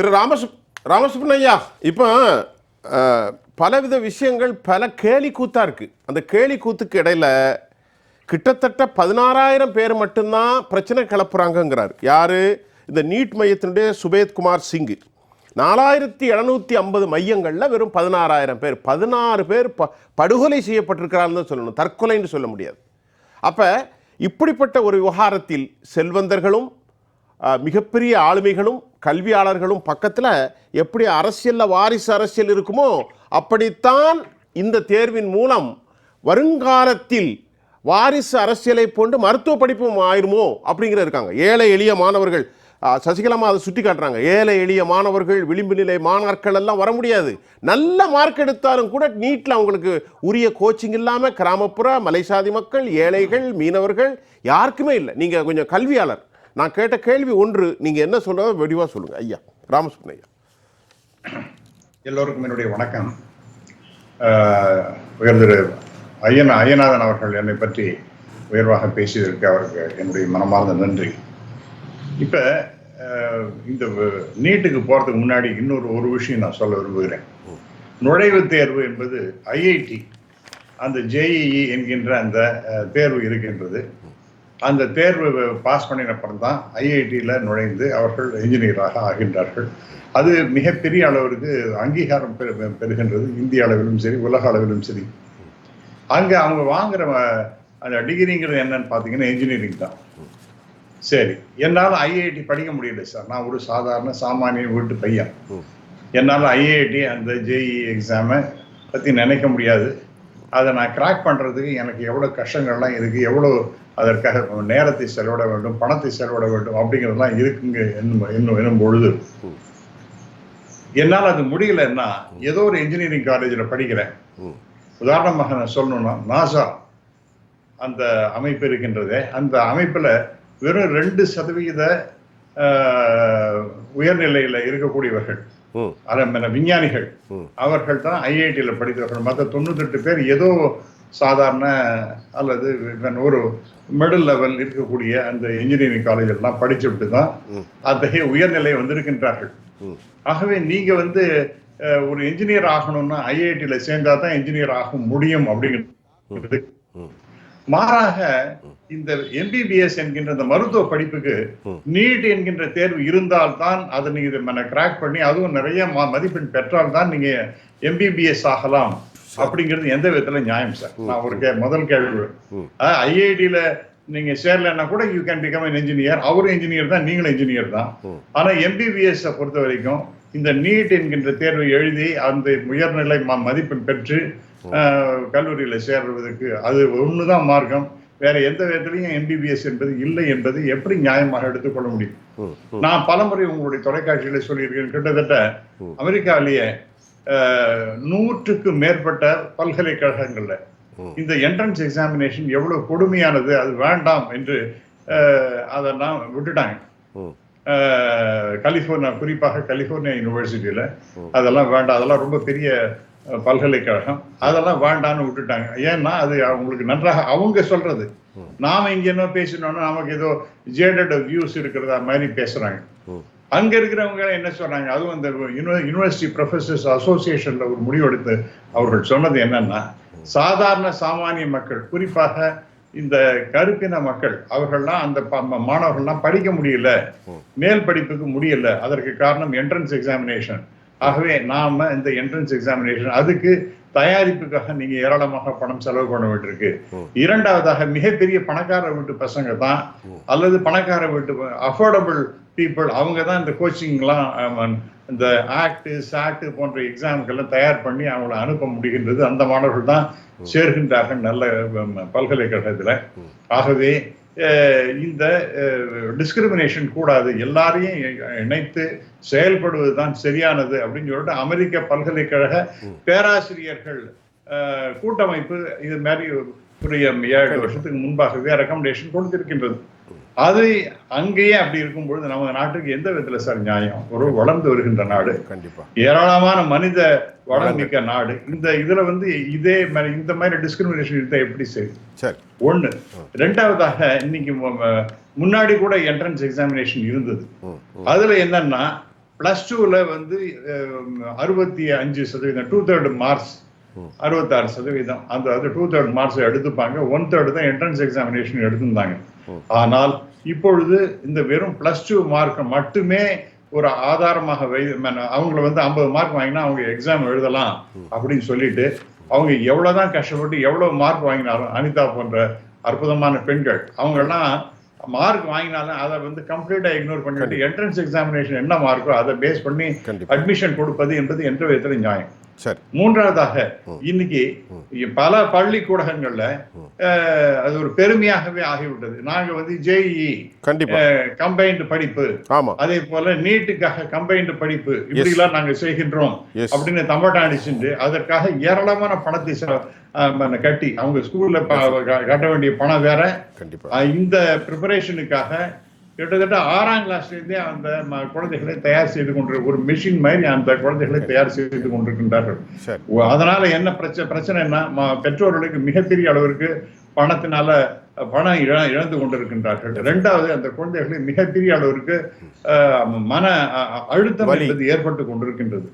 திரு ராமசு ஐயா இப்போ பலவித விஷயங்கள் பல கேலி கூத்தாக இருக்குது அந்த கேலி கூத்துக்கு இடையில கிட்டத்தட்ட பதினாறாயிரம் பேர் மட்டும்தான் பிரச்சனை கிளப்புறாங்கங்கிறார். யார்? இந்த நீட் மையத்தினுடைய சுபேத்குமார் சிங்கு. நாலாயிரத்தி எழுநூற்றி ஐம்பது மையங்களில் வெறும் பதினாறாயிரம் பேர் பதினாறு பேர் ப படுகொலை செய்யப்பட்டிருக்கிறார்கள் தான் சொல்லணும். தற்கொலைன்னு சொல்ல முடியாது. அப்போ இப்படிப்பட்ட ஒரு விவகாரத்தில் செல்வந்தர்களும் மிகப்பெரிய ஆளுமைகளும் கல்வியாளர்களும் பக்கத்தில் எப்படி அரசியலில் வாரிசு அரசியல் இருக்குமோ அப்படித்தான் இந்த தேர்வின் மூலம் வருங்காலத்தில் வாரிசு அரசியலை போன்று மருத்துவ படிப்பும் ஆயிருமோ அப்படிங்கிற இருக்காங்க. ஏழை எளிய மாணவர்கள் சசிகலமாக சசிகலாமா அதை சுட்டி காட்டுறாங்க. ஏழை எளிய மாணவர்கள் விளிம்பு நிலை மாணவர்கள் எல்லாம் வர முடியாது. நல்ல மார்க் எடுத்தாலும் கூட நீட்டில் அவங்களுக்கு உரிய கோச்சிங் இல்லாமல் கிராமப்புற மலைசாதி மக்கள் ஏழைகள் மீனவர்கள் யாருக்குமே இல்லை. நீங்கள் கொஞ்சம் கல்வியாளர் நான் கேட்ட கேள்வி ஒன்று நீங்கள் என்ன சொல்கிறதோ வெடிவாக சொல்லுங்கள் ஐயா ராமசுப்ரன் ஐயா. எல்லோருக்கும் என்னுடைய வணக்கம். ஆஹ் ஐயன் ஐயநாதன் அவர்கள் என்னை பற்றி உயர்வாக பேசியதற்கு அவருக்கு என்னுடைய மனமார்ந்த நன்றி. இப்போ இந்த நீட்டுக்கு போகிறதுக்கு முன்னாடி இன்னொரு ஒரு விஷயம் நான் சொல்ல விரும்புகிறேன். நுழைவுத் தேர்வு என்பது ஐஐடி அந்த ஜேஇஇ என்கின்ற அந்த தேர்வு இருக்கின்றது. அந்த தேர்வு பாஸ் பண்ணின அப்புறம் தான் ஐஐடியில் நுழைந்து அவர்கள் இன்ஜினியராக ஆகின்றார்கள். அது மிகப்பெரிய அளவிற்கு அங்கீகாரம் பெறுகின்றது. இந்திய அளவிலும் சரி உலக அளவிலும் சரி. அங்கே அவங்க வாங்குற அந்த டிகிரிங்கிறது என்னன்னு பார்த்தீங்கன்னா இன்ஜினியரிங் தான். சரி. என்னால் ஐஐடி படிக்க முடியல சார். நான் ஒரு சாதாரண சாமானிய வீட்டு பையன். என்னால் ஐஐடி அந்த ஜேஇ எக்ஸாமை பற்றி நினைக்க முடியாது. அதை நான் கிராக் பண்ணுறதுக்கு எனக்கு எவ்வளோ கஷ்டங்கள்லாம் இருக்குது எவ்வளோ அதற்காக நேரத்தை செலவிட வேண்டும் பணத்தை செலவிட வேண்டும் அப்படிங்கிறதெல்லாம் இருக்குங்க என்னும் என்னும் என்னும் பொழுது. என்னால் அது முடியலன்னா ஏதோ ஒரு இன்ஜினியரிங் காலேஜில் படிக்கிறேன். உதாரணமாக நான் சொல்லணும்னா நாசா அந்த அமைப்பு இருக்கின்றதே அந்த அமைப்பில் வெறும் ரெண்டு சதவிகித உயர்நிலையில் இருக்கக்கூடியவர்கள் அரை விஞ்ஞானிகள். அவர்கள் தான் ஐஐடியில் படித்தவர்கள் மற்ற தொண்ணூத்தெட்டு பேர் ஏதோ சாதாரண அல்லது ஒரு மிடில் லெவல் இருக்கக்கூடிய அந்த இன்ஜினியரிங் காலேஜ் எல்லாம் படிச்சுட்டு தான். அத்தகைய உயர்நிலை வந்திருக்கின்றார்கள். ஆகவே நீங்க வந்து ஒரு இன்ஜினியர் ஆகணும்னா ஐஐடியில சேர்ந்தா தான் இன்ஜினியர் ஆக முடியும் அப்படிங்கிறது. மாறாக இந்த எம்பிபிஎஸ் என்கின்ற இந்த மருத்துவ படிப்புக்கு. நீட் என்கின்ற தேர்வு இருந்தால்தான் அதை நீங்க கிராக் பண்ணி அதுவும் நிறைய மதிப்பெண் பெற்றால் தான் நீங்க எம்பிபிஎஸ் ஆகலாம் அப்படிங்கிறது எந்த விதத்துல நியாயம் சார் நான் ஒரு கே முதல் கேள்வி. ஐஐடியில நீங்க சேரலன்னா கூட you can become an engineer அவரும் இன்ஜினியர் தான் நீங்களும் இன்ஜினியர் தான். ஆனா எம்பிபிஎஸ் பொறுத்த வரைக்கும் இந்த நீட் என்கின்ற தேர்வை எழுதி அந்த உயர்நிலை மதிப்பெண் பெற்று கல்லூரியில சேர்வதற்கு அது ஒண்ணுதான் மார்க்கம். வேற எந்த விதத்திலையும் எம்பிபிஎஸ் என்பது இல்லை என்பது எப்படி நியாயமாக எடுத்துக்கொள்ள முடியும்? நான் பலமுறை உங்களுடைய தொலைக்காட்சியில சொல்லியிருக்கேன். கிட்டத்தட்ட அமெரிக்காவிலேயே நூற்றுக்கு மேற்பட்ட பல்கலைக்கழகங்கள்ல. இந்த என்ட்ரன்ஸ் எக்ஸாமினேஷன் எவ்வளவு கொடுமையானது அது வேண்டாம் என்று ஆஹ், அதெல்லாம் விட்டுட்டாங்க. கலிஃபோர்னியா குறிப்பாக கலிஃபோர்னியா யூனிவர்சிட்டியில. அதெல்லாம் வேண்டாம். அதெல்லாம் ரொம்ப பெரிய பல்கலைக்கழகம். அதெல்லாம் வேண்டாம்னு விட்டுட்டாங்க. ஏன்னா அது அவங்களுக்கு நன்றாக அவங்க சொல்றது. நாம இங்க என்ன பேசணும்னா நமக்கு ஏதோ ஜேடட் வியூஸ் இருக்கிறதா மாதிரி பேசுறாங்க. அங்க இருக்கிறவங்க என்ன சொல்றாங்க அதுவும் இந்த யூனிவர்சிட்டி ப்ரொஃபசர்ஸ் அசோசியேஷன்ல ஒரு முடிவெடுத்து அவர்கள் சொன்னது என்னன்னா சாதாரண சாமானிய மக்கள் குறிப்பாக இந்த கருப்பின மக்கள் அவர்கள்லாம் அந்த ப- மாணவர்கள்லாம் படிக்க முடியல. மேல் படிப்புக்கு முடியல. அதற்கு காரணம் என்ட்ரன்ஸ் எக்ஸாமினேஷன் ஆகவே நாம இந்த என்ட்ரன்ஸ் எக்ஸாமினேஷன் அதுக்கு தயாரிப்புக்காக நீங்க ஏராளமாக பணம் செலவு பண்ண வேண்டியிருக்கு. இரண்டாவதாக மிகப்பெரிய பணக்கார வீட்டு பசங்க தான் அல்லது பணக்கார வீட்டு அஃபோர்டபுள் பீப்புள் அவங்க தான் இந்த கோச்சிங்லாம் இந்த ஆக்ட் சாக்ட் போன்ற எக்ஸாம்க்கெல்லாம் தயார் பண்ணி அவங்கள அனுப்ப முடிகின்றது. அந்த மாணவர்கள் தான் சேர்கின்றார்கள் நல்ல பல்கலைக்கழகத்துல. ஆகவே இந்த டிஸ்கிரிமினேஷன் கூடாது. எல்லாரையும் இணைத்து செயல்படுவது தான் சரியானது அப்படின்னு சொல்லிட்டு அமெரிக்க பல்கலைக்கழக பேராசிரியர்கள் கூட்டமைப்பு இது மாதிரி ஒரு ஏழு வருஷத்துக்கு முன்பாகவே ரெக்கமெண்டேஷன் கொடுத்திருக்கின்றது. அது அங்கேயே அப்படி இருக்கும்பொழுது நம்ம நாட்டுக்கு எந்த விதத்துல சார் நியாயம்? ஒரு வளர்ந்து வருகின்ற நாடு. கண்டிப்பா. ஏராளமான மனித வளமிக்க நாடு. இந்த இதுல வந்து இதே மாதிரி இந்த மாதிரி டிஸ்கிரிமினேஷன் இருந்தா எப்படி சரி? ஒண்ணு. ரெண்டாவதாக இன்னைக்கு முன்னாடி கூட என்ட்ரன்ஸ் எக்ஸாமினேஷன் இருந்தது. அதுல என்னன்னா பிளஸ் டூல வந்து அறுபத்தி அஞ்சு சதவீதம் டூ தேர்ட் மார்க்ஸ் அறுபத்தாறு சதவீதம். அந்த டூ தேர்ட் மார்க்ஸ் எடுத்துப்பாங்க. ஒன் தேர்ட் தான் என்ட்ரன்ஸ் எக்ஸாமினேஷன் எடுத்திருந்தாங்க. ஆனால் இப்பொழுது இந்த வெறும் பிளஸ் டூ மார்க்கை மட்டுமே ஒரு ஆதாரமாக வை அவங்கள வந்து ஐம்பது மார்க் வாங்கினா அவங்க எக்ஸாம் எழுதலாம் அப்படின்னு சொல்லிட்டு அவங்க எவ்வளவுதான் கஷ்டப்பட்டு எவ்வளவு மார்க் வாங்கினாலும் அனிதா போன்ற அற்புதமான பெண்கள் அவங்கெல்லாம் மார்க் வாங்கினாலும் அதை வந்து கம்ப்ளீட்டா இக்னோர் பண்ணிட்டு என்ட்ரன்ஸ் எக்ஸாமினேஷன் என்ன மார்க்கோ அதை பேஸ் பண்ணி. அட்மிஷன் கொடுப்பது என்பது என்ற விதத்தில் நியாயம். மூன்றாவதாக இன்னைக்கு பல பள்ளிக்கூடங்கள்ல அது ஒரு பெருமையாகவே ஆகிவிட்டது. நாங்க வந்து ஜேஇ கண்டிப்பா. கம்பைன்டு படிப்பு. அதே போல நீட்டுக்காக கம்பைன்டு படிப்பு. இப்படி எல்லாம் நாங்க செய்கின்றோம். அப்படின்னு தமிழ்நாடு அடிச்சுட்டு அதற்காக ஏராளமான பணத்தை கட்டி அவங்க ஸ்கூல்ல கட்ட வேண்டிய பணம் வேற. இந்த ப்ரிப்பரேஷனுக்காக கிட்டத்தட்ட ஆறாம் கிளாஸ்ல இருந்தே அந்த குழந்தைகளை தயார் செய்து கொண்டு ஒரு மிஷின் மாதிரி அந்த குழந்தைகளை தயார் செய்து கொண்டிருக்கின்றார்கள். அதனால என்ன பிரச்சனை பிரச்சனைன்னா பெற்றோர்களுக்கு மிகப்பெரிய அளவிற்கு பணத்தினால பணம் இழ இழந்து கொண்டிருக்கின்றார்கள். ரெண்டாவது அந்த குழந்தைகளுக்கு மிகப்பெரிய அளவிற்கு மன அழுத்தம். என்பது ஏற்பட்டு கொண்டிருக்கின்றது.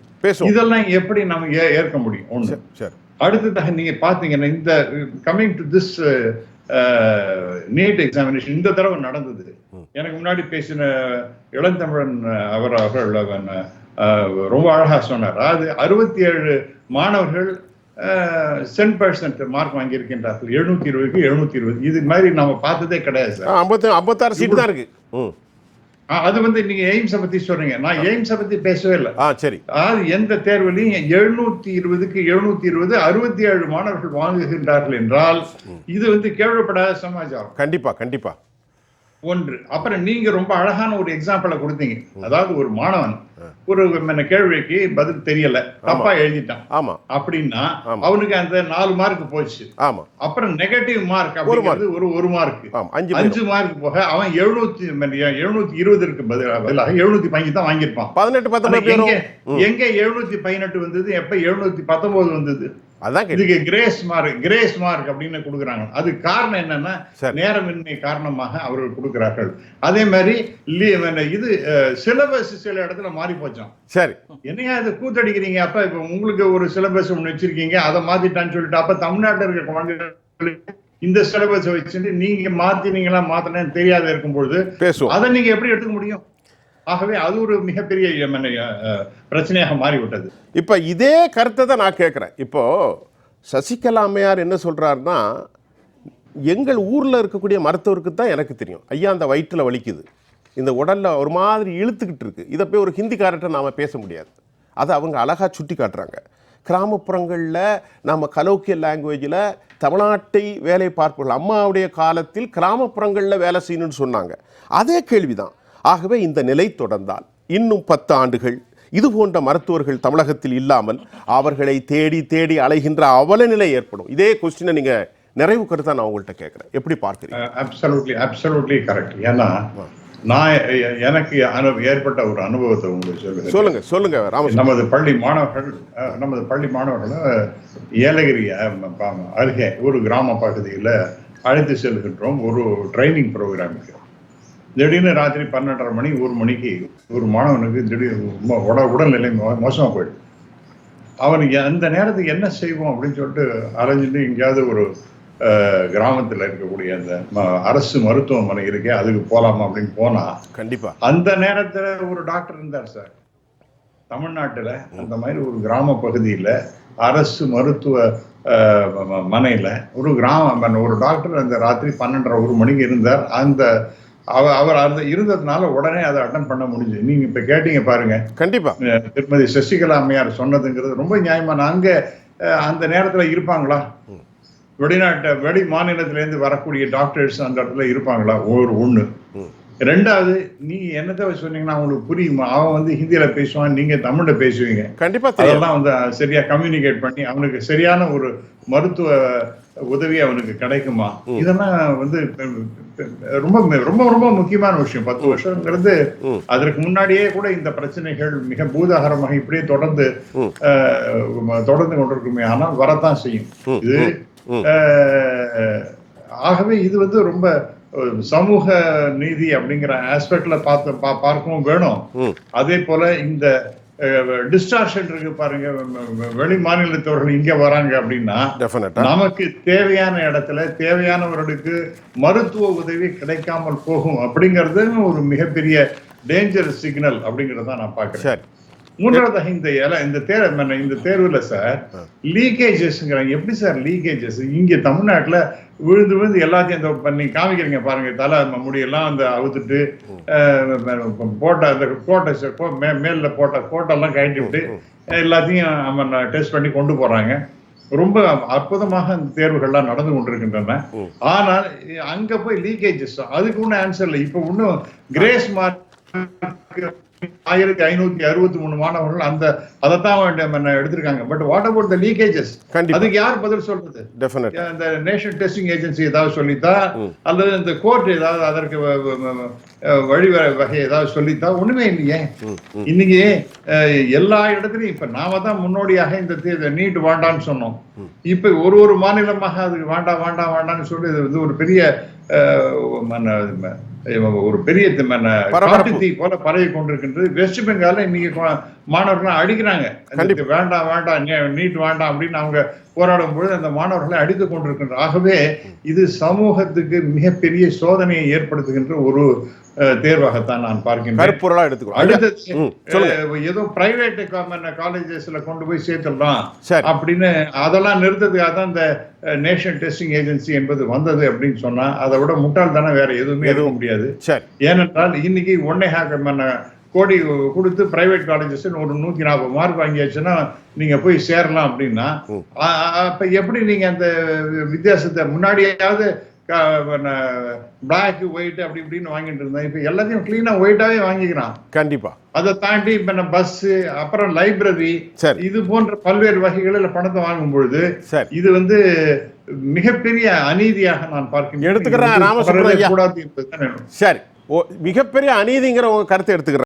இதெல்லாம் எப்படி நம்ம ஏற்க முடியும்? சரி அடுத்ததாக நீங்க பாத்தீங்கன்னா இந்த coming to this NEET examination இந்த தடவை நடந்தது. எனக்கு முன்னாடி பேசின இளந்தமிழன் அவர் அவர்கள் ரொம்ப அழகா சொன்னார். அதாவது அறுபத்தி ஏழு மாணவர்கள் சென்ட் பர்சன்ட் மார்க் வாங்கியிருக்கின்றார்கள். எழுநூத்தி இருபதுக்கு எழுநூத்தி இருபது. இது மாதிரி நம்ம பார்த்ததே கிடையாது சார். ஐம்பத்தாறு சீட்டு தான் இருக்கு. அது வந்து நீங்க எய்ம்ஸை பத்தி சொல்றீங்க. நான் எய்ம்ஸை பத்தி பேசவே இல்லை. சரி. அதாவது எந்த தேர்விலையும் எழுநூத்தி இருபதுக்கு எழுநூத்தி இருபது அறுபத்தி ஏழு மாணவர்கள் வாங்குகின்றார்கள் என்றால் இது வந்து கேள்விப்படாத சமாச்சாரம். கண்டிப்பா கண்டிப்பா. ஒன்று. அப்புறம் நீங்க ரொம்ப அழகான ஒரு எக்ஸாம்பிளை கொடுத்தீங்க. அதாவது ஒரு மாணவன் ஒரு கேள்விக்கு பதில் தெரியல. தப்பா எழுதிட்டான். ஆமா. அப்படின்னா. அவனுக்கு அந்த நாலு மார்க் போச்சு. ஆமா. அப்புறம் நெகட்டிவ் மார்க் அப்படிங்கிறது ஒரு ஒரு மார்க் அஞ்சு மார்க் போக அவன் எழுநூத்தி எழுநூத்தி இருபதற்கு பதிலாக எழுநூத்தி பதினஞ்சு தான் வாங்கியிருப்பான். பதினெட்டு பத்தொன்பது எங்க எழுநூத்தி பதினெட்டு வந்தது எப்ப எழுநூத்தி பத்தொன்பது வந்தது? அதான் இதுக்கு கிரேஸ் மார்க் கிரேஸ் மார்க் அப்படின்னு கொடுக்குறாங்க. அது காரணம் என்னன்னா. நேரமின்மை காரணமாக அவர்கள் கொடுக்கிறார்கள். அதே மாதிரி இது சிலபஸ் சில இடத்துல மாறி போச்சாம். சரி. என்னையா இது கூத்தடிக்கிறீங்க? அப்ப இப்ப உங்களுக்கு ஒரு சிலபஸ் ஒண்ணு வச்சிருக்கீங்க அதை மாத்திட்டான்னு சொல்லிட்டு அப்ப தமிழ்நாட்டில் இருக்க குழந்தைகளுக்கு இந்த சிலபஸ் வச்சுட்டு நீங்க மாத்தினீங்களா மாத்தினேன்னு தெரியாத இருக்கும்பொழுது பேசுவோம். அதை நீங்க எப்படி எடுத்துக்க முடியும்? ஆகவே அது ஒரு மிகப்பெரிய பிரச்சனையாக மாறிவிட்டது. இப்போ இதே கருத்தை தான் நான் கேட்குறேன். இப்போ சசிகலா அம்மையார் என்ன சொல்றாருன்னா எங்கள் ஊரில் இருக்கக்கூடிய மருத்துவருக்கு தான் எனக்கு தெரியும். ஐயா அந்த வயிற்றில் வலிக்குது. இந்த உடல்ல ஒரு மாதிரி இழுத்துக்கிட்டு இருக்கு. இதை போய் ஒரு ஹிந்திக்காரர்கிட்ட நாம் பேச முடியாது. அதை அவங்க அழகாக சுட்டி காட்டுறாங்க. கிராமப்புறங்களில் நம்ம கலோக்கிய லாங்குவேஜில் தமிழ்நாட்டை வேலை பார்ப்பவர்கள் அம்மாவுடைய காலத்தில் கிராமப்புறங்களில் வேலை செய்யணும்னு சொன்னாங்க. அதே கேள்விதான். ஆகவே இந்த நிலை தொடர்ந்தால் இன்னும் பத்து ஆண்டுகள். இது போன்ற மருத்துவர்கள் தமிழகத்தில் இல்லாமல் அவர்களை தேடி தேடி அலைகின்ற அவல நிலை ஏற்படும். இதே கொஸ்டினை நீங்க நிறைவு கருத்தா நான் உங்கள்கிட்ட கேட்குறேன். எப்படி பார்க்குறீங்க? கரெக்ட் ஏன்னா நான் எனக்கு அனு ஏற்பட்ட ஒரு அனுபவத்தை உங்களுக்கு சொல்லுகிறேன் சொல்லுங்க சொல்லுங்க ராமசாமி. நமது பள்ளி மாணவர்கள் நமது பள்ளி மாணவர்களை ஏலகிரி அருகே ஒரு கிராம பகுதியில் அழைத்து செல்கின்றோம். ஒரு ட்ரைனிங் ப்ரோக்ராமுக்கு திடீர்னு ராத்திரி பன்னெண்டரை மணி ஒரு மணிக்கு ஒரு மாணவனுக்கு திடீர் மோ- உட உடல்நிலை மோ- மோசமா போயிடுது. அவனுக்கு அந்த நேரத்துக்கு என்ன செய்வோம் அப்படின்னு சொல்லிட்டு அலைஞ்சிட்டு எங்கேயாவது ஒரு கிராமத்துல இருக்கக்கூடிய அந்த அரசு மருத்துவமனை இருக்கே அதுக்கு போலாமா அப்படின்னு போனா கண்டிப்பா. அந்த நேரத்துல ஒரு டாக்டர் இருந்தார் சார். தமிழ்நாட்டுல அந்த மாதிரி ஒரு கிராம பகுதியில அரசு மருத்துவ மனையில ஒரு கிராம ஒரு டாக்டர் அந்த ராத்திரி பன்னெண்டரை ஒரு மணிக்கு இருந்தார். அந்த அவ- அவர் அந்த இருந்ததுனால உடனே அதை அட்டன் பண்ண முடிஞ்சு. நீங்க இப்ப கேட்டீங்க பாருங்க. கண்டிப்பா. திருமதி சசிகலா அம்மையார் சொன்னதுங்கிறது ரொம்ப நியாயமான அங்க அஹ், அந்த நேரத்துல இருப்பாங்களா? வெளிநாட்டு வெளி மாநிலத்துல இருந்து வரக்கூடிய டாக்டர்ஸ் அந்த இடத்துல இருப்பாங்களா? ஒரு ஒண்ணு. ம். ரெண்டாவது நீ என்னத்த சொன்னீங்கன்னா அவங்களுக்கு புரியுமா? அவன் வந்து ஹிந்தியில பேசுவான் நீங்க தமிழ்ல பேசுவீங்க. கண்டிப்பா அதெல்லாம் வந்து சரியா கம்யூனிகேட் பண்ணி அவனுக்கு சரியான ஒரு மருத்துவ உதவி அவனுக்கு கிடைக்குமா? இதெல்லாம் வந்து ரொம்ப ரொம்ப ரொம்ப முக்கியமான விஷயம். பத்து வருஷங்கிறது. அதற்கு முன்னாடியே கூட இந்த பிரச்சனைகள் மிக பூதாகரமாக இப்படியே தொடர்ந்து தொடர்ந்து கொண்டிருக்குமே. ஆனால் வரத்தான் செய்யும். இது ஆகவே இது வந்து ரொம்ப சமூக நீதி அப்படிங்கிற ஆஸ்பெக்ட்ல பார்த்து பார்க்கவும் வேணும். அதே போல இந்த டிஸ்டார்ஷன் இருக்கு பாருங்க வெளி மாநிலத்தவர்கள் இங்க வராங்க அப்படின்னா நமக்கு தேவையான இடத்துல தேவையானவர்களுக்கு மருத்துவ உதவி கிடைக்காமல் போகும் அப்படிங்கிறது ஒரு மிகப்பெரிய டேஞ்சர் சிக்னல் அப்படிங்கறத நான் பாக்குறேன் சரி மூன்றாவதாக இந்த இந்த தேர்வு இந்த தேர்வுல சார் லீக்கேஜஸ்ங்கிறாங்க எப்படி சார் லீக்கேஜஸ் இங்க தமிழ்நாட்டுல விழுந்து விழுந்து எல்லாத்தையும் இந்த பண்ணி காமிக்கிறீங்க பாருங்க. தலை முடியெல்லாம் அந்த அவுத்துட்டு போட்ட அந்த கோட்டை ச- கோ- மே- மேல்ல போட்ட கோட்டெல்லாம் கழட்டி விட்டு எல்லாத்தையும் டெஸ்ட் பண்ணி கொண்டு போறாங்க. ரொம்ப அற்புதமாக அந்த தேர்வுகள்லாம் நடந்து கொண்டிருக்கின்றன. ஆனால் அங்க போய் லீக்கேஜஸ் அதுக்கு ஒன்றும் ஆன்சர் இல்லை. இப்ப இன்னும் கிரேஸ் மார்க் ஆயிரத்தி ஐநூத்தி அறுபத்தி மூணு மாணவர்கள் அந்த அதைத்தான் எடுத்திருக்காங்க. But what about the leakages அதுக்கு யார் பதில் சொல்றது? இந்த நேஷனல் டெஸ்டிங் ஏஜென்சி ஏதாவது சொல்லித்தா அல்லது இந்த கோர்ட் ஏதாவது அதற்கு வழி வகை ஏதாவது சொல்லித்தா ஒண்ணுமே இல்லையே. இன்னைக்கு எல்லா இடத்துலயும் இப்ப நாம தான் முன்னோடியாக இந்த நீட் வேண்டாம்னு சொன்னோம். இப்ப ஒரு ஒரு மாநிலமாக அதுக்கு வேண்டாம் வேண்டாம் வேண்டாம்னு சொல்லி இது வந்து ஒரு பெரிய ஒரு பெரிய தி- போல பரவி கொண்டிருக்கின்றது. வெஸ்ட் பெங்கால்ல இன்னைக்கு மாணவர்கள் அடிக்கிறாங்க. வேண்டாம் வேண்டாம் நீட் வேண்டாம் அப்படின்னு அவங்க போராடும் பொழுது அந்த மாணவர்களை அடித்துக் கொண்டிருக்கின்றனர் ஆகவே இது சமூகத்துக்கு மிகப்பெரிய சோதனையை ஏற்படுத்துகின்ற ஒரு தேர்வாகத்தான் நான் பார்க்கின்றேன். கருப்பொருளா எடுத்துக்கோ ஐயா, அடுத்தது ஏதோ பிரைவேட் காலேஜஸ்ல கொண்டு போய் சேர்த்துடலாம் சரி. அப்படின்னு அதெல்லாம் நிறுத்ததுக்காக தான் இந்த நேஷனல் டெஸ்டிங் ஏஜென்சி என்பது வந்தது அப்படின்னு சொன்னா அதை விட முட்டாள்தானே வேற எதுவுமே இருக்க முடியாது. ஏனென்றால் இன்னைக்கு ஒன்னே ஹாக்க கோடி கொடுத்து பிரைவேட் காலேஜஸ் ஒரு நூத்தி நாற்பது மார்க் வாங்கியாச்சுன்னா நீங்க போய் சேரலாம் அப்படின்னா அப்ப எப்படி நீங்க அந்த வித்தியாசத்தை முன்னாடியாவது பிளாக் ஒயிட் அப்படி இப்படின்னு வாங்கிட்டு இருந்தேன். இப்ப எல்லாத்தையும் கிளீனா ஒயிட்டாவே வாங்கிக்கிறான். கண்டிப்பா. அதை தாண்டி இப்ப நம்ம பஸ் அப்புறம் லைப்ரரி இது போன்ற பல்வேறு வகைகளில் பணத்தை வாங்கும் பொழுது இது வந்து மிகப்பெரிய அநீதியாக நான் பார்க்கிறேன் எடுத்துக்கிறேன். கூடாது என்பதுதான் சரி. மிகப்பெரிய அநீதிங்கிற உங்க கருத்தை எடுத்துக்கிறேன்.